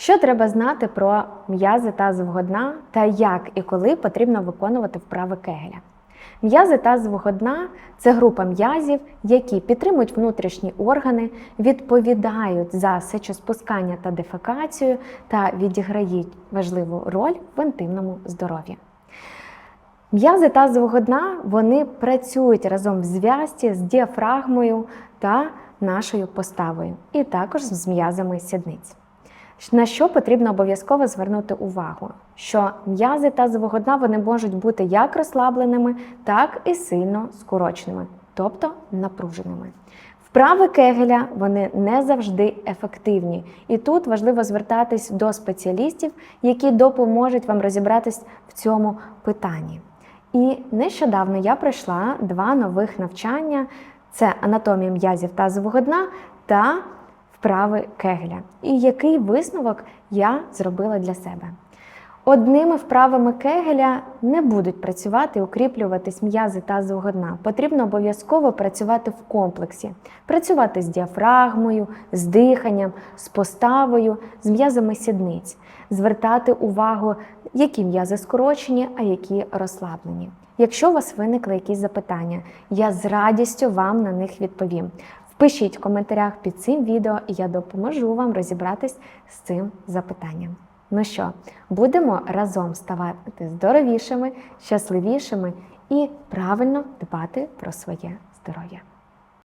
Що треба знати про м'язи тазового дна та як і коли потрібно виконувати вправи Кегеля? М'язи тазового дна це група м'язів, які підтримують внутрішні органи, відповідають за сечоспускання та дефекацію та відіграють важливу роль в інтимному здоров'ї. М'язи тазового дна вони працюють разом в зв'язці з діафрагмою та нашою поставою, і також з м'язами сідниць. На що потрібно обов'язково звернути увагу? Що м'язи тазового дна вони можуть бути як розслабленими, так і сильно скороченими, тобто напруженими. Вправи Кегеля вони не завжди ефективні, і тут важливо звертатись до спеціалістів, які допоможуть вам розібратись в цьому питанні. І нещодавно я пройшла два нових навчання: це анатомія м'язів тазового дна та вправи Кегеля. І який висновок я зробила для себе? Одними вправами Кегеля не будуть працювати укріплюватись м'язи тазового дна. Потрібно обов'язково працювати в комплексі, працювати з діафрагмою, з диханням, з поставою, з м'язами сідниць, звертати увагу, які м'язи скорочені, а які розслаблені. Якщо у вас виникли якісь запитання, я з радістю вам на них відповім. Пишіть в коментарях під цим відео, і я допоможу вам розібратись з цим запитанням. Ну що, будемо разом ставати здоровішими, щасливішими і правильно дбати про своє здоров'я.